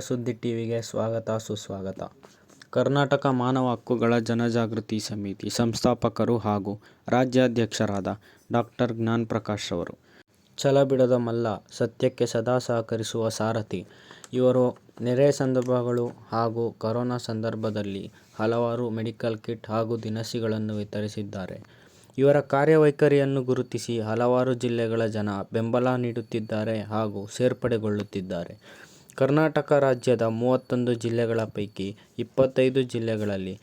ಸುದ್ದಿ ಟಿವಿಗೆ ಸ್ವಾಗತ, ಸುಸ್ವಾಗತ. ಕರ್ನಾಟಕ ಮಾನವ ಹಕ್ಕುಗಳ ಜನಜಾಗೃತಿ ಸಮಿತಿ ಸಂಸ್ಥಾಪಕರು ಹಾಗೂ ರಾಜ್ಯಾಧ್ಯಕ್ಷರಾದ ಡಾಕ್ಟರ್ ಜ್ಞಾನ್ ಪ್ರಕಾಶ್ ಅವರು. ಛಲಬಿಡದ ಮಲ್ಲ ಸತ್ಯಕ್ಕೆ ಸದಾ ಸಹಕರಿಸುವ ಸಾರಥಿ. ಇವರು ನೆರೆ ಸಂದರ್ಭಗಳು ಹಾಗೂ ಕೊರೋನಾ ಸಂದರ್ಭದಲ್ಲಿ ಹಲವಾರು ಮೆಡಿಕಲ್ ಕಿಟ್ ಹಾಗೂ ದಿನಸಿಗಳನ್ನು ವಿತರಿಸಿದ್ದಾರೆ. ಇವರ ಕಾರ್ಯವೈಖರಿಯನ್ನು ಗುರುತಿಸಿ ಹಲವಾರು ಜಿಲ್ಲೆಗಳ ಜನ ಬೆಂಬಲ ನೀಡುತ್ತಿದ್ದಾರೆ ಹಾಗೂ ಸೇರ್ಪಡೆಗೊಳ್ಳುತ್ತಿದ್ದಾರೆ. ಕರ್ನಾಟಕ ರಾಜ್ಯದ ಮೂವತ್ತೊಂದು ಜಿಲ್ಲೆಗಳ ಪೈಕಿ ಇಪ್ಪತ್ತೈದು ಜಿಲ್ಲೆಗಳಲ್ಲಿ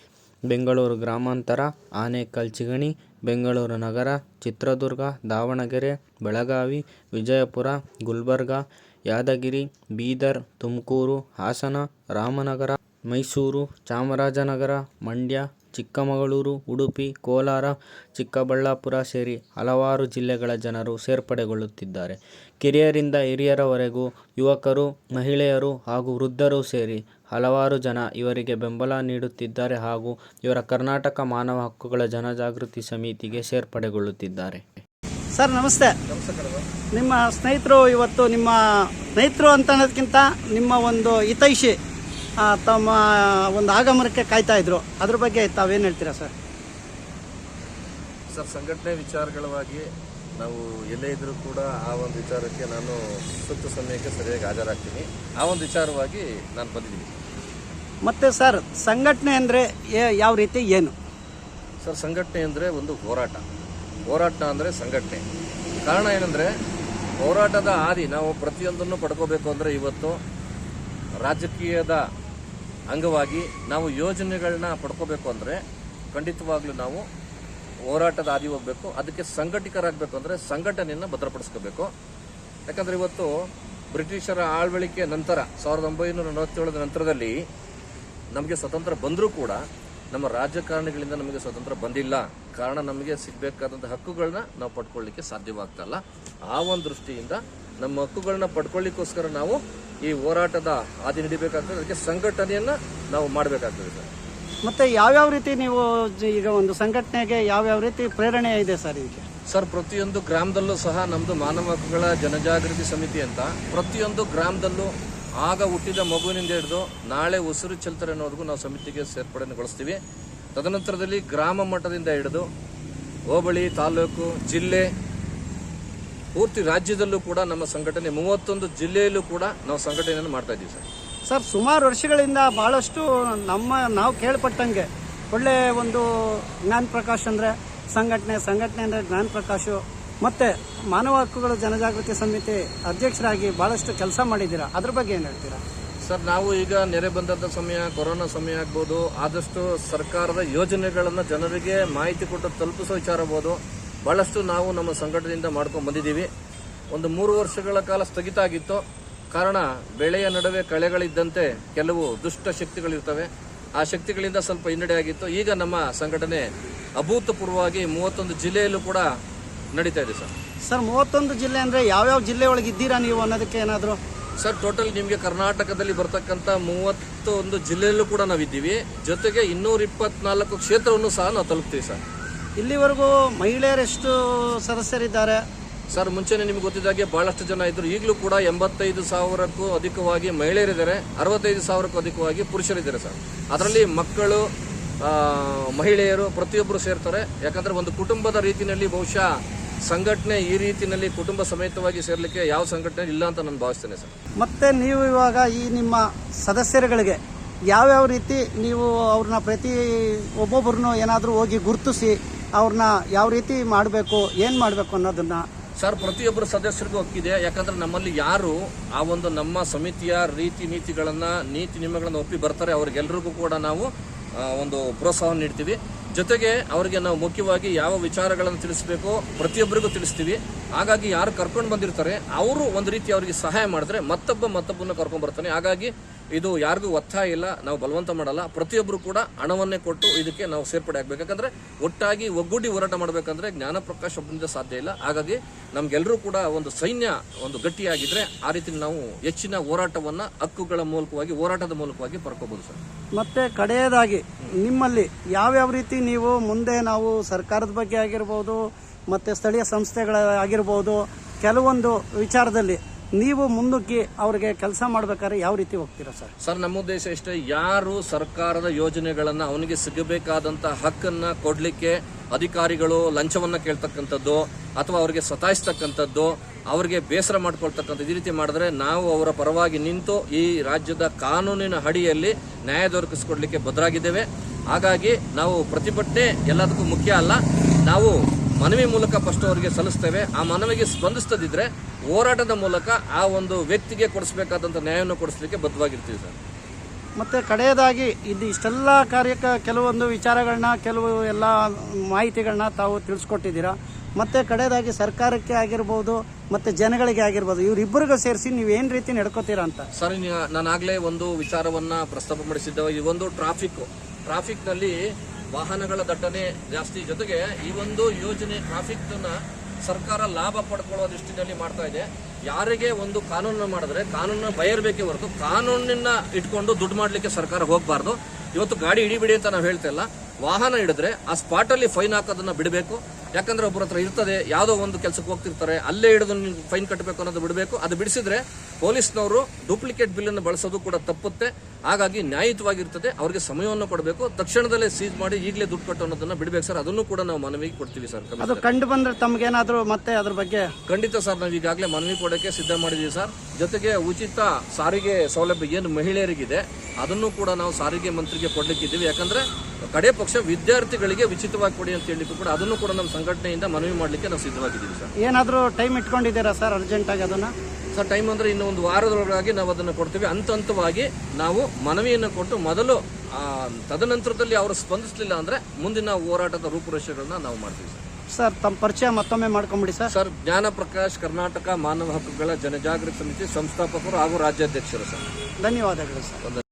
ಬೆಂಗಳೂರು ಗ್ರಾಮಾಂತರ, ಆನೇಕಲ್ ಚಿಗಣಿ, ಬೆಂಗಳೂರು ನಗರ, ಚಿತ್ರದುರ್ಗ, ದಾವಣಗೆರೆ, ಬೆಳಗಾವಿ, ವಿಜಯಪುರ, ಗುಲ್ಬರ್ಗ, ಯಾದಗಿರಿ, ಬೀದರ್, ತುಮಕೂರು, ಹಾಸನ, ರಾಮನಗರ, ಮೈಸೂರು, ಚಾಮರಾಜನಗರ, ಮಂಡ್ಯ ಚಿಕ್ಕಮಗಳೂರು, ಉಡುಪಿ, ಕೋಲಾರ, ಚಿಕ್ಕಬಳ್ಳಾಪುರ ಸೇರಿ ಹಲವಾರು ಜಿಲ್ಲೆಗಳ ಜನರು ಸೇರ್ಪಡೆಗೊಳ್ಳುತ್ತಿದ್ದಾರೆ. ಕಿರಿಯರಿಂದ ಹಿರಿಯರವರೆಗೂ ಯುವಕರು, ಮಹಿಳೆಯರು ಹಾಗೂ ವೃದ್ಧರು ಸೇರಿ ಹಲವಾರು ಜನ ಇವರಿಗೆ ಬೆಂಬಲ ನೀಡುತ್ತಿದ್ದಾರೆ ಹಾಗೂ ಇವರ ಕರ್ನಾಟಕ ಮಾನವ ಹಕ್ಕುಗಳ ಜನಜಾಗೃತಿ ಸಮಿತಿಗೆ ಸೇರ್ಪಡೆಗೊಳ್ಳುತ್ತಿದ್ದಾರೆ. ಸರ್, ನಮಸ್ತೆ. ನಿಮ್ಮ ಸ್ನೇಹಿತರು ಇವತ್ತು ನಿಮ್ಮ ಸ್ನೇಹಿತರು ಅಂತ ಅನ್ನೋದಕ್ಕಿಂತ ನಿಮ್ಮ ಒಂದು ಹಿತೈಷಿ ತಮ್ಮ ಒಂದು ಆಗಮನಕ್ಕೆ ಕಾಯ್ತಾ ಇದ್ರು. ಅದ್ರ ಬಗ್ಗೆ ತಾವೇನು ಹೇಳ್ತೀರಾ ಸರ್? ಸರ್ ಸಂಘಟನೆ ವಿಚಾರಗಳವಾಗಿ ನಾವು ಎಲ್ಲೇ ಇದ್ರೂ ಕೂಡ ಆ ಒಂದು ವಿಚಾರಕ್ಕೆ ನಾನು ಸೂಕ್ತ ಸಮಯಕ್ಕೆ ಸರಿಯಾಗಿ ಹಾಜರಾಗ್ತೀನಿ. ಆ ಒಂದು ವಿಚಾರವಾಗಿ ನಾನು ಬಂದಿದ್ದೀನಿ. ಮತ್ತೆ ಸರ್ ಸಂಘಟನೆ ಅಂದರೆ ಯಾವ ರೀತಿ ಏನು? ಸರ್ ಸಂಘಟನೆ ಅಂದರೆ ಒಂದು ಹೋರಾಟ. ಹೋರಾಟ ಅಂದರೆ ಸಂಘಟನೆ. ಕಾರಣ ಏನಂದರೆ ಹೋರಾಟದ ಹಾದಿ ನಾವು ಪ್ರತಿಯೊಂದನ್ನು ಪಡ್ಕೋಬೇಕು ಅಂದರೆ ಇವತ್ತು ರಾಜಕೀಯದ ಅಂಗವಾಗಿ ನಾವು ಯೋಜನೆಗಳನ್ನ ಪಡ್ಕೋಬೇಕು ಅಂದರೆ ಖಂಡಿತವಾಗ್ಲೂ ನಾವು ಹೋರಾಟದ ಹಾದಿ ಹೋಗಬೇಕು. ಅದಕ್ಕೆ ಸಂಘಟಿತರಾಗಬೇಕು ಅಂದರೆ ಸಂಘಟನೆಯನ್ನು ಭದ್ರಪಡಿಸ್ಕೋಬೇಕು. ಯಾಕಂದರೆ ಇವತ್ತು ಬ್ರಿಟಿಷರ ಆಳ್ವಳಿಕೆ ನಂತರ, ಸಾವಿರದ ಒಂಬೈನೂರ ನಲವತ್ತೇಳರ ನಂತರದಲ್ಲಿ ನಮಗೆ ಸ್ವತಂತ್ರ ಬಂದರೂ ಕೂಡ ನಮ್ಮ ರಾಜಕಾರಣಿಗಳಿಂದ ನಮಗೆ ಸ್ವತಂತ್ರ ಬಂದಿಲ್ಲ. ಕಾರಣ ನಮಗೆ ಸಿಗಬೇಕಾದಂಥ ಹಕ್ಕುಗಳನ್ನ ನಾವು ಪಡ್ಕೊಳ್ಳಿಕ್ಕೆ ಸಾಧ್ಯವಾಗ್ತಾ ಇಲ್ಲ. ಆ ಒಂದು ದೃಷ್ಟಿಯಿಂದ ನಮ್ಮ ಹಕ್ಕುಗಳನ್ನ ಪಡ್ಕೊಳ್ಳಿಕ್ಕೋಸ್ಕರ ನಾವು ಈ ಹೋರಾಟದ ಹಾದಿ ನಡಿಬೇಕಾಗ್ತದೆ. ಅದಕ್ಕೆ ಸಂಘಟನೆಯನ್ನ ನಾವು ಮಾಡಬೇಕಾಗ್ತದೆ ಸರ್. ಮತ್ತೆ ಯಾವ್ಯಾವ ರೀತಿ ನೀವು ಈಗ ಒಂದು ಸಂಘಟನೆಗೆ ಯಾವ್ಯಾವ ರೀತಿ ಪ್ರೇರಣೆ ಇದೆ ಸರ್ ಇದಕ್ಕೆ? ಸರ್ ಪ್ರತಿಯೊಂದು ಗ್ರಾಮದಲ್ಲೂ ಸಹ ನಮ್ಮದು ಮಾನವ ಹಕ್ಕುಗಳ ಜನಜಾಗೃತಿ ಸಮಿತಿ ಅಂತ ಪ್ರತಿಯೊಂದು ಗ್ರಾಮದಲ್ಲೂ ಆಗ ಹುಟ್ಟಿದ ಮಗುವಿನಿಂದ ಹಿಡಿದು ನಾಳೆ ಉಸಿರು ಚೆಲ್ತಾರೆ ಅನ್ನೋದಕ್ಕೂ ನಾವು ಸಮಿತಿಗೆ ಸೇರ್ಪಡೆಗೊಳಿಸ್ತೀವಿ ತದನಂತರದಲ್ಲಿ ಗ್ರಾಮ ಮಟ್ಟದಿಂದ ಹಿಡಿದು ಹೋಬಳಿ ತಾಲೂಕು ಜಿಲ್ಲೆ ಪೂರ್ತಿ ರಾಜ್ಯದಲ್ಲೂ ಕೂಡ ನಮ್ಮ ಸಂಘಟನೆ ಮೂವತ್ತೊಂದು ಜಿಲ್ಲೆಯಲ್ಲೂ ಕೂಡ ನಾವು ಸಂಘಟನೆಯನ್ನು ಮಾಡ್ತಾ ಇದ್ದೀವಿ ಸರ್. ಸರ್ ಸುಮಾರು ವರ್ಷಗಳಿಂದ ಬಹಳಷ್ಟು ನಮ್ಮ ನಾವು ಕೇಳ್ಪಟ್ಟಂಗೆ ಒಳ್ಳೆ ಒಂದು ಜ್ಞಾನ ಪ್ರಕಾಶ್ ಅಂದರೆ ಸಂಘಟನೆ ಸಂಘಟನೆ ಅಂದರೆ ಜ್ಞಾನ ಪ್ರಕಾಶು. ಮತ್ತೆ ಮಾನವ ಹಕ್ಕುಗಳ ಜನಜಾಗೃತಿ ಸಮಿತಿ ಅಧ್ಯಕ್ಷರಾಗಿ ಬಹಳಷ್ಟು ಕೆಲಸ ಮಾಡಿದ್ದೀರಾ? ಅದ್ರ ಬಗ್ಗೆ ಏನು ಹೇಳ್ತೀರಾ? ಸರ್ ನಾವು ಈಗ ನೆರೆ ಬಂದಂಥ ಸಮಯ ಕೊರೋನಾ ಸಮಯ ಆಗ್ಬೋದು ಆದಷ್ಟು ಸರ್ಕಾರದ ಯೋಜನೆಗಳನ್ನು ಜನರಿಗೆ ಮಾಹಿತಿ ಕೊಟ್ಟು ತಲುಪಿಸೋ ವಿಚಾರಬಹುದು ಆಗ್ಬೋದು. ಬಹಳಷ್ಟು ನಾವು ನಮ್ಮ ಸಂಘಟನೆಯಿಂದ ಮಾಡ್ಕೊಂಡು ಬಂದಿದ್ದೀವಿ. ಒಂದು ಮೂರು ವರ್ಷಗಳ ಕಾಲ ಸ್ಥಗಿತ ಆಗಿತ್ತು. ಕಾರಣ ಬೆಳೆಯ ನಡುವೆ ಕಳೆಗಳಿದ್ದಂತೆ ಕೆಲವು ದುಷ್ಟ ಶಕ್ತಿಗಳಿರ್ತವೆ. ಆ ಶಕ್ತಿಗಳಿಂದ ಸ್ವಲ್ಪ ಹಿನ್ನಡೆ ಆಗಿತ್ತು. ಈಗ ನಮ್ಮ ಸಂಘಟನೆ ಅಭೂತಪೂರ್ವವಾಗಿ ಮೂವತ್ತೊಂದು ಜಿಲ್ಲೆಯಲ್ಲೂ ಕೂಡ ನಡೀತಾ ಇದೆ ಸರ್. ಸರ್ ಮೂವತ್ತೊಂದು ಜಿಲ್ಲೆ ಅಂದರೆ ಯಾವ್ಯಾವ ಜಿಲ್ಲೆ ಒಳಗೆ ಇದ್ದೀರಾ ನೀವು ಅನ್ನೋದಕ್ಕೆ ಏನಾದರೂ? ಸರ್ ಟೋಟಲ್ ನಿಮಗೆ ಕರ್ನಾಟಕದಲ್ಲಿ ಬರ್ತಕ್ಕಂಥ ಮೂವತ್ತೊಂದು ಜಿಲ್ಲೆಯಲ್ಲೂ ಕೂಡ ನಾವಿದ್ದೀವಿ. ಜೊತೆಗೆ ಇನ್ನೂರ ಇಪ್ಪತ್ನಾಲ್ಕು ಕ್ಷೇತ್ರವನ್ನು ಸಹ ನಾವು ತಲುಪ್ತೀವಿ ಸರ್. ಇಲ್ಲಿವರೆಗೂ ಮಹಿಳೆಯರೆಷ್ಟು ಸದಸ್ಯರಿದ್ದಾರೆ? ಸರ್ ಮುಂಚೆನೆ ನಿಮ್ಗೆ ಗೊತ್ತಿದ್ದಾಗೆ ಬಹಳಷ್ಟು ಜನ ಇದ್ರು. ಈಗಲೂ ಕೂಡ ಎಂಬತ್ತೈದು ಸಾವಿರಕ್ಕೂ ಅಧಿಕವಾಗಿ ಮಹಿಳೆಯರಿದ್ದಾರೆ. ಅರವತ್ತೈದು ಸಾವಿರಕ್ಕೂ ಅಧಿಕವಾಗಿ ಪುರುಷರಿದ್ದಾರೆ ಸರ್. ಅದರಲ್ಲಿ ಮಕ್ಕಳು ಮಹಿಳೆಯರು ಪ್ರತಿಯೊಬ್ಬರು ಸೇರ್ತಾರೆ. ಯಾಕಂದ್ರೆ ಒಂದು ಕುಟುಂಬದ ರೀತಿಯಲ್ಲಿ ಬಹುಶಃ ಸಂಘಟನೆ ಈ ರೀತಿಯಲ್ಲಿ ಕುಟುಂಬ ಸಮೇತವಾಗಿ ಸೇರಲಿಕ್ಕೆ ಯಾವ ಸಂಘಟನೆ ಇಲ್ಲ ಅಂತ ನಾನು ಭಾವಿಸ್ತೇನೆ ಸರ್. ಮತ್ತೆ ನೀವು ಇವಾಗ ಈ ನಿಮ್ಮ ಸದಸ್ಯರುಗಳಿಗೆ ಯಾವ್ಯಾವ ರೀತಿ ನೀವು ಅವ್ರನ್ನ ಪ್ರತಿ ಒಬ್ಬೊಬ್ಬರನ್ನು ಏನಾದರೂ ಹೋಗಿ ಗುರುತಿಸಿ ಅವ್ರನ್ನ ಯಾವ ರೀತಿ ಮಾಡಬೇಕು, ಏನು ಮಾಡಬೇಕು ಅನ್ನೋದನ್ನ ಸರ್, ಪ್ರತಿಯೊಬ್ಬರು ಸದಸ್ಯರಿಗೂ ಹಕ್ಕಿದೆ ಯಾಕಂದ್ರೆ ನಮ್ಮಲ್ಲಿ ಯಾರು ಆ ಒಂದು ನಮ್ಮ ಸಮಿತಿಯ ರೀತಿ ನೀತಿಗಳನ್ನ, ನೀತಿ ನಿಯಮಗಳನ್ನ ಒಪ್ಪಿ ಬರ್ತಾರೆ. ಅವ್ರಿಗೆಲ್ರಿಗೂ ಕೂಡ ನಾವು ಒಂದು ಪ್ರೋತ್ಸಾಹ ನೀಡ್ತೀವಿ. ಜೊತೆಗೆ ಅವರಿಗೆ ನಾವು ಮುಖ್ಯವಾಗಿ ಯಾವ ವಿಚಾರಗಳನ್ನು ತಿಳಿಸಬೇಕು ಪ್ರತಿಯೊಬ್ಬರಿಗೂ ತಿಳಿಸ್ತೀವಿ. ಹಾಗಾಗಿ ಯಾರು ಕರ್ಕೊಂಡು ಬಂದಿರ್ತಾರೆ, ಅವರು ಒಂದು ರೀತಿ ಅವರಿಗೆ ಸಹಾಯ ಮಾಡಿದ್ರೆ ಮತ್ತೊಬ್ಬ ಮತ್ತೊಬ್ಬನ ಕರ್ಕೊಂಡು ಬರ್ತಾನೆ. ಹಾಗಾಗಿ ಇದು ಯಾರಿಗೂ ಒತ್ತಾಯ ಇಲ್ಲ, ನಾವು ಬಲವಂತ ಮಾಡಲ್ಲ. ಪ್ರತಿಯೊಬ್ಬರು ಕೂಡ ಹಣವನ್ನೇ ಕೊಟ್ಟು ಇದಕ್ಕೆ ನಾವು ಸೇರ್ಪಡೆ ಆಗಬೇಕು. ಯಾಕಂದರೆ ಒಟ್ಟಾಗಿ ಒಗ್ಗೂಡಿ ಹೋರಾಟ ಮಾಡಬೇಕಂದ್ರೆ ಜ್ಞಾನ ಪ್ರಕಾಶ್ ಒಬ್ಬರಿಂದ ಸಾಧ್ಯ ಇಲ್ಲ. ಹಾಗಾಗಿ ನಮಗೆಲ್ಲರೂ ಕೂಡ ಒಂದು ಸೈನ್ಯ ಒಂದು ಗಟ್ಟಿಯಾಗಿದ್ದರೆ ಆ ರೀತಿ ನಾವು ಹೆಚ್ಚಿನ ಹೋರಾಟವನ್ನು ಹಕ್ಕುಗಳ ಮೂಲಕವಾಗಿ, ಹೋರಾಟದ ಮೂಲಕವಾಗಿ ಪಡ್ಕೋಬಹುದು ಸರ್. ಮತ್ತೆ ಕಡೆಯದಾಗಿ ನಿಮ್ಮಲ್ಲಿ ಯಾವ್ಯಾವ ರೀತಿ ನೀವು ಮುಂದೆ ನಾವು ಸರ್ಕಾರದ ಬಗ್ಗೆ ಆಗಿರ್ಬೋದು, ಮತ್ತು ಸ್ಥಳೀಯ ಸಂಸ್ಥೆಗಳ ಆಗಿರ್ಬೋದು, ಕೆಲವೊಂದು ವಿಚಾರದಲ್ಲಿ ನೀವು ಮುಂದಕ್ಕೆ ಅವ್ರಿಗೆ ಕೆಲಸ ಮಾಡ್ಬೇಕಾದ್ರೆ ಯಾವ ರೀತಿ ಹೋಗ್ತೀರಾ ಸರ್? ಸರ್, ನಮ್ಮ ಉದ್ದೇಶ ಇಷ್ಟೇ, ಯಾರು ಸರ್ಕಾರದ ಯೋಜನೆಗಳನ್ನು ಅವನಿಗೆ ಸಿಗಬೇಕಾದಂಥ ಹಕ್ಕನ್ನು ಕೊಡಲಿಕ್ಕೆ ಅಧಿಕಾರಿಗಳು ಲಂಚವನ್ನು ಕೇಳ್ತಕ್ಕಂಥದ್ದು ಅಥವಾ ಅವರಿಗೆ ಸತಾಯಿಸ್ತಕ್ಕಂಥದ್ದು ಅವರಿಗೆ ಬೇಸರ ಮಾಡ್ಕೊಳ್ತಕ್ಕಂಥ ಈ ರೀತಿ ಮಾಡಿದ್ರೆ ನಾವು ಅವರ ಪರವಾಗಿ ನಿಂತು ಈ ರಾಜ್ಯದ ಕಾನೂನಿನ ಅಡಿಯಲ್ಲಿ ನ್ಯಾಯ ದೊರಕಿಸಿಕೊಡ್ಲಿಕ್ಕೆ ಬದ್ಧರಾಗಿದ್ದೇವೆ ಹಾಗಾಗಿ ನಾವು ಪ್ರತಿಭಟನೆ ಎಲ್ಲದಕ್ಕೂ ಮುಖ್ಯ ಅಲ್ಲ. ನಾವು ಮನವಿ ಮೂಲಕ ಫಸ್ಟ್ ಅವರಿಗೆ ಸಲ್ಲಿಸ್ತೇವೆ. ಆ ಮನವಿಗೆ ಸ್ಪಂದಿಸ್ತದಿದ್ರೆ ಹೋರಾಟದ ಮೂಲಕ ಆ ಒಂದು ವ್ಯಕ್ತಿಗೆ ಕೊಡಿಸ್ಬೇಕಾದಂಥ ನ್ಯಾಯವನ್ನು ಕೊಡಿಸ್ಲಿಕ್ಕೆ ಬದ್ಧವಾಗಿರ್ತೀವಿ ಸರ್. ಮತ್ತೆ ಕಡೆಯದಾಗಿ ಇದು ಇಷ್ಟೆಲ್ಲ ಕಾರ್ಯಕ್ಕೆ ಕೆಲವೊಂದು ವಿಚಾರಗಳನ್ನ, ಕೆಲವು ಎಲ್ಲ ಮಾಹಿತಿಗಳನ್ನ ತಾವು ತಿಳಿಸ್ಕೊಟ್ಟಿದ್ದೀರಾ? ಮತ್ತೆ ಕಡೆಯದಾಗಿ ಸರ್ಕಾರಕ್ಕೆ ಆಗಿರ್ಬೋದು, ಮತ್ತೆ ಜನಗಳಿಗೆ ಆಗಿರ್ಬೋದು, ಇವರಿಬ್ಬರಿಗೂ ಸೇರಿಸಿ ನೀವು ಏನು ರೀತಿ ನಡ್ಕೋತೀರಾ ಅಂತ? ಸರ್ ನಾನು ಆಗಲೇ ಒಂದು ವಿಚಾರವನ್ನ ಪ್ರಸ್ತಾಪ ಮಾಡಿಸಿದ್ದೆ ಈ ಒಂದು ಟ್ರಾಫಿಕ್. ಟ್ರಾಫಿಕ್ನಲ್ಲಿ ವಾಹನಗಳ ದಟ್ಟಣೆ ಜಾಸ್ತಿ. ಜೊತೆಗೆ ಈ ಒಂದು ಯೋಜನೆ ಟ್ರಾಫಿಕ್ ಸರ್ಕಾರ ಲಾಭ ಪಡ್ಕೊಳ್ಳೋ ದೃಷ್ಟಿನಲ್ಲಿ ಮಾಡ್ತಾ ಇದೆ. ಯಾರಿಗೆ ಒಂದು ಕಾನೂನನ್ನ ಮಾಡಿದ್ರೆ ಕಾನೂನನ್ನ ಬಯರ್ಬೇಕೇ ಹೊರತು ಕಾನೂನನ್ನ ಇಟ್ಕೊಂಡು ದುಡ್ಡು ಮಾಡ್ಲಿಕ್ಕೆ ಸರ್ಕಾರ ಹೋಗಬಾರ್ದು. ಇವತ್ತು ಗಾಡಿ ಹಿಡಿಬಿಡಿ ಅಂತ ನಾವು ಹೇಳ್ತಾ ಇಲ್ಲ. ವಾಹನ ಹಿಡಿದ್ರೆ ಆ ಸ್ಪಾಟ್ ಅಲ್ಲಿ ಫೈನ್ ಹಾಕೋದನ್ನ ಬಿಡಬೇಕು. ಯಾಕಂದ್ರೆ ಒಬ್ಬರ ಹತ್ರ ಇರ್ತದೆ ಯಾವುದೋ ಒಂದು ಕೆಲಸಕ್ಕೆ ಹೋಗ್ತಿರ್ತಾರೆ ಅಲ್ಲೇ ಹಿಡಿದು ಫೈನ್ ಕಟ್ಟಬೇಕು ಅನ್ನೋದು ಬಿಡಬೇಕು. ಅದು ಬಿಡಿಸಿದ್ರೆ ಪೊಲೀಸ್ನವರು ಡೂಪ್ಲಿಕೇಟ್ ಬಿಲ್ ಅನ್ನು ಬಳಸೋದು ಕೂಡ ತಪ್ಪುತ್ತೆ. ಹಾಗಾಗಿ ನ್ಯಾಯಯುತವಾಗಿರ್ತದೆ ಅವರಿಗೆ ಸಮಯವನ್ನು ಕೊಡಬೇಕು. ತಕ್ಷಣದಲ್ಲೇ ಸೀಜ್ ಮಾಡಿ ಈಗಲೇ ದುಡ್ಡು ಕಟ್ಟು ಅನ್ನೋದನ್ನ ಬಿಡಬೇಕು ಸರ್. ಅದನ್ನು ಕೂಡ ನಾವು ಮನವಿ ಕೊಡ್ತೀವಿ ಸರ್ ಅದು ಕಂಡು ಬಂದ್ರೆ ತಮಗೇನಾದರೂ ಮತ್ತೆ ಅದ್ರ ಬಗ್ಗೆ? ಖಂಡಿತ ಸರ್ ನಾವು ಈಗಾಗಲೇ ಮನವಿ ಕೊಡೋಕ್ಕೆ ಸಿದ್ಧ ಮಾಡಿದ್ದೀವಿ ಸರ್. ಜೊತೆಗೆ ಉಚಿತ ಸಾರಿಗೆ ಸೌಲಭ್ಯ ಏನು ಮಹಿಳೆಯರಿಗಿದೆ ಅದನ್ನು ಕೂಡ ನಾವು ಸಾರಿಗೆ ಮಂತ್ರಿಗೆ ಕೊಡ್ಲಿಕ್ಕಿದ್ದೀವಿ. ಯಾಕಂದ್ರೆ ಕಡೆ ಪಕ್ಷ ವಿದ್ಯಾರ್ಥಿಗಳಿಗೆ ಉಚಿತವಾಗಿ ಕೊಡಿ ಅಂತ ಹೇಳಿದ್ರು ಕೂಡ ಅದನ್ನು ಕೂಡ ನಮ್ಮ ಸಂಘಟನೆಯಿಂದ ಮನವಿ ಮಾಡಲಿಕ್ಕೆ ನಾವು ಸಿದ್ಧವಾಗಿದ್ದೀವಿ ಸರ್. ಏನಾದರೂ ಟೈಮ್ ಇಟ್ಕೊಂಡಿದ್ದೀರಾ ಸರ್ ಅರ್ಜೆಂಟಾಗಿ ಅದನ್ನು? ಸರ್ ಟೈಮ್ ಅಂದರೆ ಇನ್ನು ಒಂದು ವಾರದೊಳಗಾಗಿ ನಾವು ಅದನ್ನು ಕೊಡ್ತೀವಿ. ಹಂತ ಹಂತವಾಗಿ ನಾವು ಮನವಿಯನ್ನು ಕೊಟ್ಟು ಮೊದಲು ತದನಂತರದಲ್ಲಿ ಅವರು ಸ್ಪಂದಿಸಲಿಲ್ಲ ಅಂದ್ರೆ ಮುಂದಿನ ಹೋರಾಟದ ರೂಪುರೇಷೆಗಳನ್ನ ನಾವು ಮಾಡ್ತೀವಿ ಸರ್. ಸರ್ ತಮ್ಮ ಪರಿಚಯ ಮತ್ತೊಮ್ಮೆ ಮಾಡ್ಕೊಂಬಿಡಿ ಸರ್. ಸರ್ ಜ್ಞಾನ ಪ್ರಕಾಶ್ ಕರ್ನಾಟಕ ಮಾನವ ಹಕ್ಕುಗಳ ಜನಜಾಗೃತಿ ಸಮಿತಿ ಸಂಸ್ಥಾಪಕರು ಹಾಗೂ ರಾಜ್ಯಾಧ್ಯಕ್ಷರು ಸರ್. ಧನ್ಯವಾದಗಳು ಸರ್.